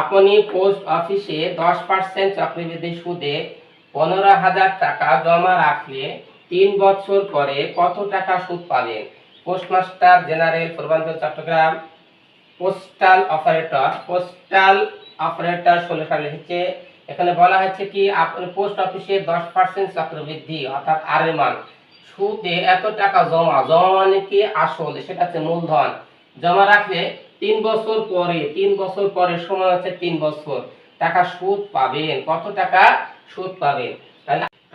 আপনি পোস্ট অফিসে দশ পার্সেন্ট চক্রবৃদ্ধি সুদে পনেরো হাজার টাকা জমা রাখলে তিন বছর পরে কত টাকা সুদ পাবেন? পোস্টমাস্টার জেনারেল পূর্বাঞ্চল Chattogram, postal operator postal operator ষোলো সালে লিখেছে, এখানে বলা হয়েছে কি, আপনি পোস্ট অফিসে দশ পার্সেন্ট চক্রবৃদ্ধি, অর্থাৎ আর এর মান সুদে এত টাকা জমা জমা মানে কি আসল, সেটা হচ্ছে মূলধন। জমা রাখলে তিন বছর পরে, তিন বছর পরে সময় হচ্ছে তিন বছর। টাকা সুদ পাবেন। কত টাকা সুদ পাবেন?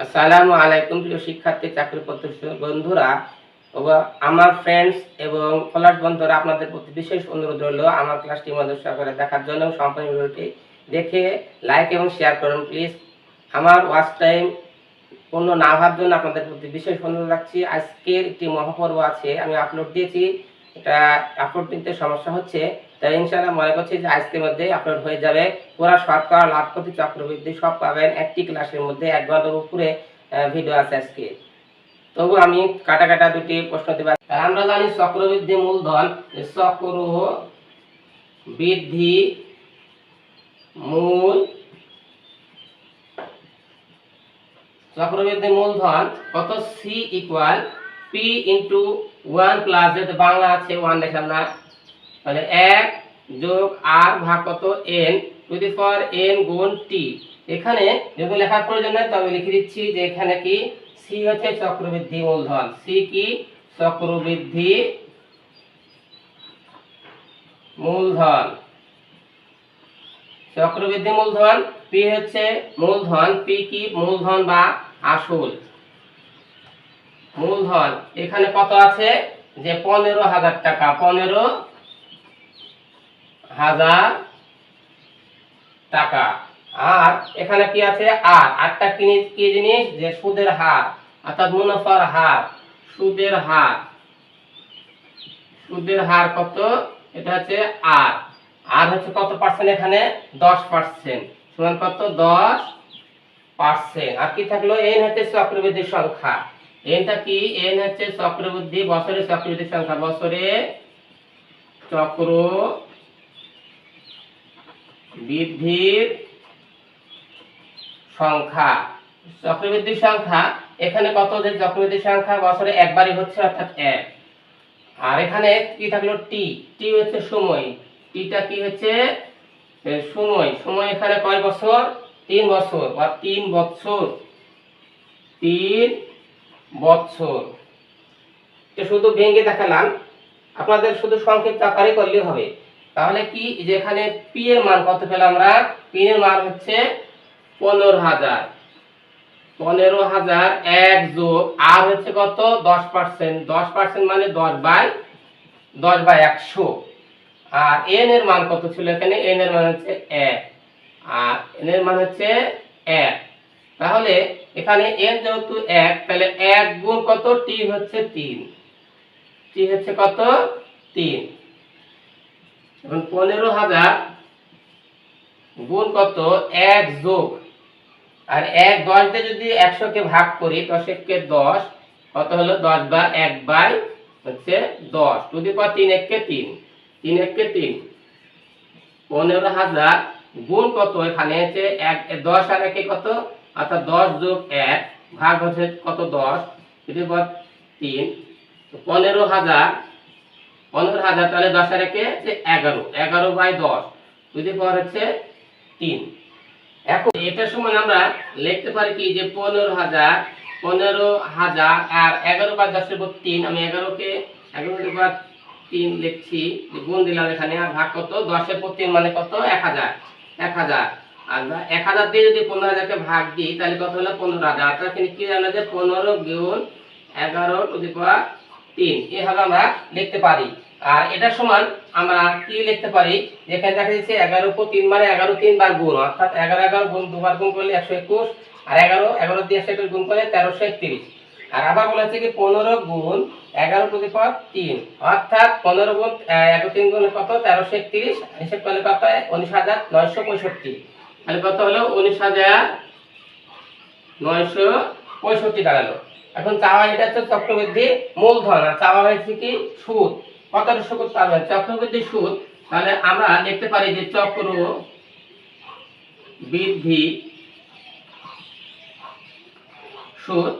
আসসালামু আলাইকুম প্রিয় শিক্ষার্থী, চাকরি বন্ধুরা। আমার ফ্রেন্ডস এবং ফলাট বন্ধুরা, আপনাদের প্রতি বিশেষ অনুরোধ রইল আমার ক্লাসটি মধ্যে সহকারে দেখার জন্য। সম্পূর্ণ ভিডিওটি দেখে লাইক এবং শেয়ার করুন প্লিজ আমার ওয়াচ টাইম পূর্ণ না হওয়ার জন্য আপনাদের প্রতি বিশেষ অনুরোধ রাখছি। আজকের একটি মহাপর্ব আছে, আমি আপলোড দিয়েছি। আপলোড দিতে সমস্যা হচ্ছে। তাই ইনশাআল্লাহ মনে করছি যে আজকের মধ্যে আপলোড হয়ে যাবে। পুরা শতকরা লাভ প্রতি চক্রবৃদ্ধি সব পাবেন একটি ক্লাসের মধ্যে। এক ঘণ্টার উপরে ভিডিও আছে আজকে। তবু আমি কাটা কাটা দুটি প্রশ্ন দেব। আমরা জানি চক্রবৃদ্ধি মূলধন চক্র বৃদ্ধি মূল চক্রবৃদ্ধি মূলধন কত C equal P into one plus যেহেতু বাংলা আছে ওয়ান দেখলাম না। তাহলে এক যোগ আর ভাগ কত? N to the power N গুণ টি এখানে যদি লেখার প্রয়োজন নেই, তবে লিখে দিচ্ছি যে এখানে কি? সি হচ্ছে চক্রবৃদ্ধি মূলধন। সি কি? চক্রবৃদ্ধি মূলধন। চক্রবৃদ্ধি মূলধন পি হচ্ছে মূলধন পি কি? মূলধন বা আসল। মূলধন এখানে কত আছে? যে পনেরো হাজার টাকা। পনেরো হাজার টাকা। আর এখানে কি আছে? আর। আটটা নি- কি জিনিস? যে সুদের হার। অর্থাৎ মুনাফার হার। সুদের হার। সুদের হার কত? এটা হচ্ছে আর। আর হচ্ছে কত পার্সেন্ট এখানে? দশ পার্সেন্ট সমান কত? দশ পার্সেন্ট আর কি থাকল? এন হচ্ছে চক্রবৃদ্ধির সংখ্যা। এনটা কি? এন হচ্ছে চক্রবৃদ্ধি, বছরে চক্রবৃদ্ধির সংখ্যা। বছরে চক্র বৃদ্ধির সংখ্যা। চক্রবৃদ্ধির সংখ্যা, এখানে কত যে চক্রবৃদ্ধির সংখ্যা বছরে একবারই হচ্ছে, অর্থাৎ এক। আর এখানে কি থাকল? টি। টি হচ্ছে সময়। টিটা কি হচ্ছে? সময়। সময় এখানে কয় বছর? তিন বছর। বা তিন বছর। তিন বছর এটা শুধু ভেঙে দেখালাম আপনাদের শুধু সংক্ষিপ্ত আকারে করলে হবে। তাহলে কি যেখানে পি এর মান কত পেলাম আমরা? পি এর মান হচ্ছে পনেরো হাজার। পনেরো হাজার এক যোগ, আর হচ্ছে কত? দশ পার্সেন্ট। দশ পার্সেন্ট মানে দশ বাই দশ বাই একশো। আর এন এর মান কত ছিল এখানে? এন এর মান হচ্ছে এক। আর এন এর মান হচ্ছে এক। তাহলে এখানে এন যেহেতু এক, তাহলে এক গুণ কত? টি হচ্ছে তিন। টি হচ্ছে কত? তিন। এখন পনেরো হাজার গুণ কত? এক যোগ। আর এক দশ দিয়ে যদি একশোকে ভাগ করি, দশেককে দশ, কত হলো? দশ বা এক বাই হচ্ছে দশ। টু দি পাওয়ার তিন এককে তিন। তিন এককে তিন। পনেরো হাজার গুণ কত? এখানে হচ্ছে এক, দশ আর একে কত? অর্থাৎ দশ যোগ এক ভাগ হচ্ছে কত দশ? দি পাওয়ার তিন। পনেরো হাজার পনেরো হাজার, তাহলে দশ আর একে হচ্ছে এগারো। এগারো বাই দশ টু দি পাওয়ার হচ্ছে তিন। এখন এটার সময় আমরা লিখতে পারি কি যে পনেরো হাজার পনেরো হাজার আর এগারো বা দশের উপর তিন। আমি এগারোকে এগারো বা তিন লিখছি যে গুণ দিলাম এখানে, আর ভাগ কত? দশের পর তিন মানে কত? এক হাজার। এক হাজার। বা- এক হাজার দিয়ে যদি পনেরো হাজারকে ভাগ দিই, তাহলে কত হলো? পনেরো হাজার। অর্থাৎ এখানে কি জানা যে পনেরো গুণ এগারো টু তিন এভাবে আমরা লিখতে পারি। আর এটার সমান আমরা কি লিখতে পারি? যেখানে দেখা যাচ্ছে এগারো উপর তিন মানে এগারো তিন বার গুণ, অর্থাৎ এগারো এগারো গুণ দুবার গুণ করলে একশো একুশ, আর এগারো এগারো দিয়ে একশো একুশ গুণ করলে তেরোশো একত্রিশ। আর আবার বলা হচ্ছে কি পনেরো গুণ এগারো টু দি তিন। অর্থাৎ পনেরো গুণ এগারো তিন গুণ কত? তেরোশো একত্রিশ। হিসেব করলে কত? উনিশ হাজার নয়শো পঁয়ষট্টি। তাহলে কত হলো উনিশ হাজার নয়শো পঁয়ষট্টি দাঁড়াল। এখন চাওয়া এটা হচ্ছে চক্রবৃদ্ধি মূলধন, আর চাওয়া হয়েছে কি সুদ। কতটা সুদ? পাবেন চক্রবৃদ্ধি সুদ। তাহলে আমরা লিখতে পারি যে চক্র বৃদ্ধি সুদ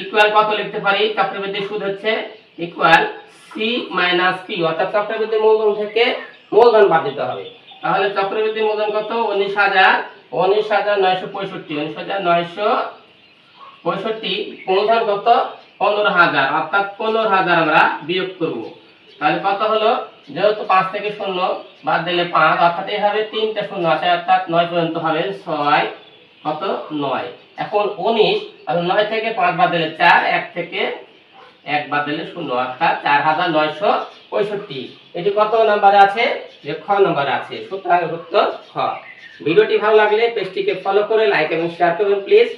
ইকুয়াল কত লিখতে পারি? চক্রবৃদ্ধি সুদ হচ্ছে ইকুয়াল সি মাইনাস পি অর্থাৎ চক্রবৃদ্ধি মূলধন থেকে মূলধন বাদ দিতে হবে। তাহলে চক্রবৃদ্ধি মূলধন কত? উনিশ হাজার। উনিশ হাজার নয়শো পঁয়ষট্টি। উনিশ হাজার নয়শো পঁয়ষট্টি। মূলধন কত? পনেরো হাজার। অর্থাৎ পনেরো হাজার আমরা বিয়োগ করব। তাহলে কত হলো? যেহেতু পাঁচ থেকে শূন্য, বাদ দিলে পাঁচ, অর্থাৎ এভাবে তিনটা শূন্য আছে অর্থাৎ নয় পর্যন্ত হবে ছয়, কত? নয়। এখন উনিশ নয় থেকে পাঁচ বাদ দিলে চার, এক থেকে এক বাদ দিলে শূন্য, অর্থাৎ চার হাজার নয়শো পঁয়ষট্টি। এটি কত নাম্বারে আছে? যে খ নম্বর আছে, সুতরাং উত্তর খ। ভিডিওটি ভালো লাগলে পেজটিকে ফলো করে লাইক এবং শেয়ার করবেন প্লিজ